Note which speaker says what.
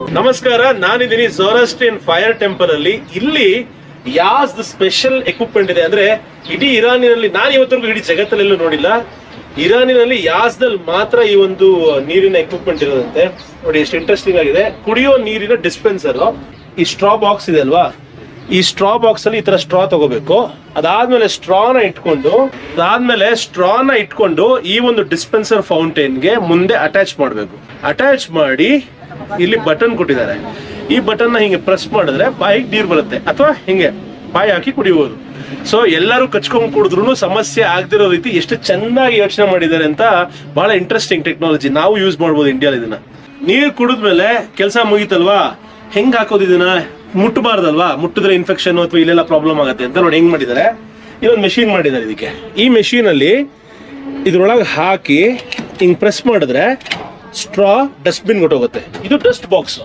Speaker 1: ನಮಸ್ಕಾರ, ನಾನಿದ್ದೀನಿ ಝೋರಾಸ್ಟ್ರಿಯನ್ fire temple ಅಲ್ಲಿ. ಇಲ್ಲಿ ಯಾಸ್ ಸ್ಪೆಷಲ್ ಎಕ್ವಿಪ್ಮೆಂಟ್ ಇದೆ ಅಂದ್ರೆ ಇಡೀ ಇರಾನಿನಲ್ಲಿ ನಾನು ಇವತ್ತರೆಗೂ ಇಡೀ ಜಗತ್ತಲ್ಲೆಲ್ಲೂ ನೋಡಿಲ್ಲ. ಇರಾನಿನಲ್ಲಿ ಯಾಸ್ದಲ್ಲಿ ಮಾತ್ರ ಈ ಒಂದು ನೀರಿನ ಎಕ್ವಿಪ್ಮೆಂಟ್ ಇರೋದಂತೆ. ನೋಡಿ, ಎಷ್ಟು ಇಂಟ್ರೆಸ್ಟಿಂಗ್ ಆಗಿದೆ. ಕುಡಿಯೋ ನೀರಿನ ಡಿಸ್ಪೆನ್ಸರ್ ಈ ಸ್ಟ್ರಾ ಬಾಕ್ಸ್ ಇದೆ ಅಲ್ವಾ? ಈ ಸ್ಟ್ರಾ ಬಾಕ್ಸ್ ಅಲ್ಲಿ ಈ ತರ ಸ್ಟ್ರಾ ತಗೋಬೇಕು. ಅದಾದ್ಮೇಲೆ ಸ್ಟ್ರಾನ ಇಟ್ಕೊಂಡು, ಅದಾದ್ಮೇಲೆ ಸ್ಟ್ರಾನ ಇಟ್ಕೊಂಡು ಈ ಒಂದು ಡಿಸ್ಪೆನ್ಸರ್ ಫೌಂಟೇನ್ಗೆ ಮುಂದೆ ಅಟ್ಯಾಚ್ ಮಾಡಬೇಕು. ಅಟ್ಯಾಚ್ ಮಾಡಿ ಇಲ್ಲಿ ಬಟನ್ ಕೊಟ್ಟಿದ್ದಾರೆ. ಈ ಬಟನ್ನ ಹಿಂಗೆ ಪ್ರೆಸ್ ಮಾಡಿದ್ರೆ ಬಾಯಿಗೆ ನೀರು ಬರುತ್ತೆ. ಅಥವಾ ಹಿಂಗೆ ಬಾಯಿ ಹಾಕಿ ಕುಡಿಬಹುದು ಸೊ ಎಲ್ಲರೂ ಕಚ್ಕೊಂಡ್ ಕುಡಿದ್ರು ಸಮಸ್ಯೆ ಆಗದಿರೋ ರೀತಿ ಎಷ್ಟು ಚೆನ್ನಾಗಿ ಯೋಚನೆ ಮಾಡಿದ್ದಾರೆ ಅಂತ ಬಹಳ ಇಂಟ್ರೆಸ್ಟಿಂಗ್ ಟೆಕ್ನಾಲಜಿ ನಾವು ಯೂಸ್ ಮಾಡ್ಬೋದು ಇಂಡಿಯಾದಲ್ಲಿ ಇದನ್ನ ನೀರ್ ಕುಡಿದ್ಮೇಲೆ ಕೆಲಸ ಮುಗೀತಲ್ವಾ? ಹೆಂಗ್ ಹಾಕೋದು ಇದನ್ನ? ಮುಟ್ಟಬಾರ್ದಲ್ವಾ ಮುಟ್ಟಿದ್ರೆ ಇನ್ಫೆಕ್ಷನ್ ಅಥವಾ ಇಲ್ಲೆಲ್ಲ ಪ್ರಾಬ್ಲಮ್ ಆಗುತ್ತೆ ಅಂತ ನೋಡಿ ಹೆಂಗ್ ಮಾಡಿದ್ದಾರೆ. ಇಲ್ಲೊಂದು ಮೆಷಿನ್ ಮಾಡಿದ್ದಾರೆ ಇದಕ್ಕೆ. ಈ ಮೆಷಿನ್ ಅಲ್ಲಿ ಇದ್ರೊಳಗೆ ಹಾಕಿ ಹಿಂಗೆ ಪ್ರೆಸ್ ಮಾಡಿದ್ರೆ ಸ್ಟ್ರಾ ಡಸ್ಟ್ಬಿನ್ ಹೋಗುತ್ತೆ ಇದು ಡಸ್ಟ್ ಬಾಕ್ಸ್